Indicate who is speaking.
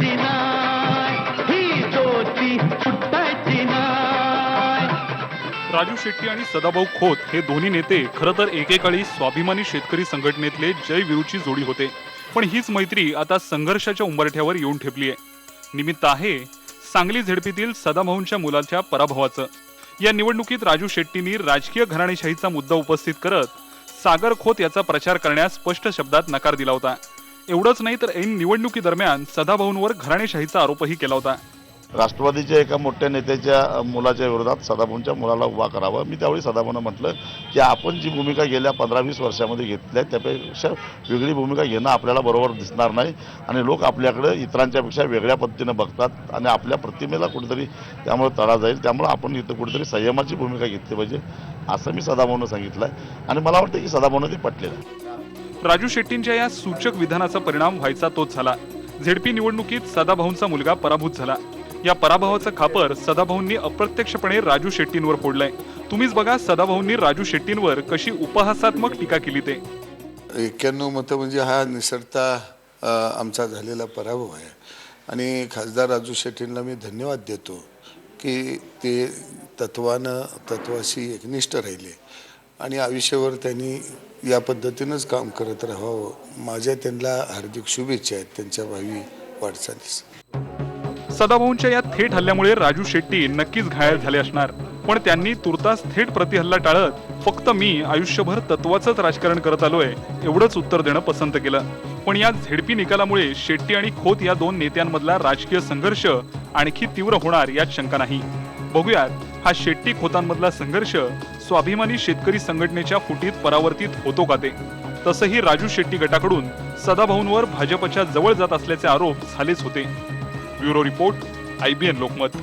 Speaker 1: नाय ही नाय.
Speaker 2: राजू शेट्टी आणि सदाभाऊ खोत हे दोन्ही नेते खरं तर एकेकाळी स्वाभिमानी शेतकरी संघटनेतले जय विरूची जोडी होते. पण हीच मैत्री आता संघर्षाच्या उंबरठ्यावर येऊन ठेपली आहे निमित्त आहे सांगली झेडपीतील सदाभाऊंच्या मुलाच्या पराभवाचं. या निवडणुकीत राजू शेट्टींनी राजकीय घराणेशाहीचा मुद्दा उपस्थित करत सागर खोत याचा प्रचार करण्यास स्पष्ट शब्दात नकार दिला होता. एवढंच नाही तर ऐन निवडणुकीदरम्यान सदाभाऊंवर घराणेशाहीचा आरोपही केला होता.
Speaker 3: राष्ट्रवादीच्या एका मोठ्या नेत्याच्या मुलाच्या विरोधात सदाभाऊंच्या मुलाला उभा करावा. मी त्यावेळी सदाभाऊनं म्हटलं की आपण जी भूमिका गेल्या पंधरा वीस वर्षामध्ये घेतली आहे त्यापेक्षा वेगळी भूमिका घेणं आपल्याला बरोबर दिसणार नाही आणि लोक आपल्याकडे इतरांच्यापेक्षा वेगळ्या पद्धतीनं बघतात आणि आपल्या प्रतिमेला कुठेतरी त्यामुळे तडा जाईल. त्यामुळे आपण इथं कुठेतरी संयमाची भूमिका घेतली पाहिजे असं मी सदाभाऊनं सांगितलं आहे आणि मला वाटतं की सदाभाऊनं ते पटलेलं आहे.
Speaker 2: राजू शेट्टींच्या या सूचक विधानाचा परिणाम व्हायचा तोच झाला. झेडपी निवडणुकीत सदाभाऊंचा मुलगा पराभूत झाला. या पराभवाचं खापर सदाभाऊंनी अप्रत्यक्षपणे राजू शेट्टींवर फोडलंय. तुम्हीच बघा सदाभाऊंनी राजू शेट्टींवर कशी उपहासात्मक टीका केली ते.
Speaker 4: एक्क्याण्णव मतं म्हणजे हा निसरता आमचा झालेला पराभव आहे. आणि खासदार राजू शेट्टींना मी धन्यवाद देतो की ते तत्वानं तत्वाशी एकनिष्ठ राहिले. आणि आयुष्यभर त्यांनी या पद्धतीनंच काम करत राहावं. माझ्या त्यांना हार्दिक शुभेच्छा आहेत. त्यांच्या भावी वाटचालीस.
Speaker 2: सदाभाऊंच्या या थेट हल्ल्यामुळे राजू शेट्टी नक्कीच घायल झाले असणार. पण त्यांनी तुर्तास थेट प्रतिहल्ला टाळत फक्त मी आयुष्यभर तत्वाचंच राजकारण करत आलोय एवढंच उत्तर देणं पसंत केलं. पण या झेडपी निकालामुळे शेट्टी आणि खोत या दोन नेत्यांमधला राजकीय संघर्ष आणखी तीव्र होणार यात शंका नाही. बघूयात हा शेट्टी खोतांमधला संघर्ष स्वाभिमानी शेतकरी संघटनेच्या फुटीत परावर्तित होतो का ते? तसंही राजू शेट्टी गटाकडून सदाभाऊंवर भाजपच्या जवळ जात असल्याचे आरोप झालेच होते. Bureau report IBN Lokmat.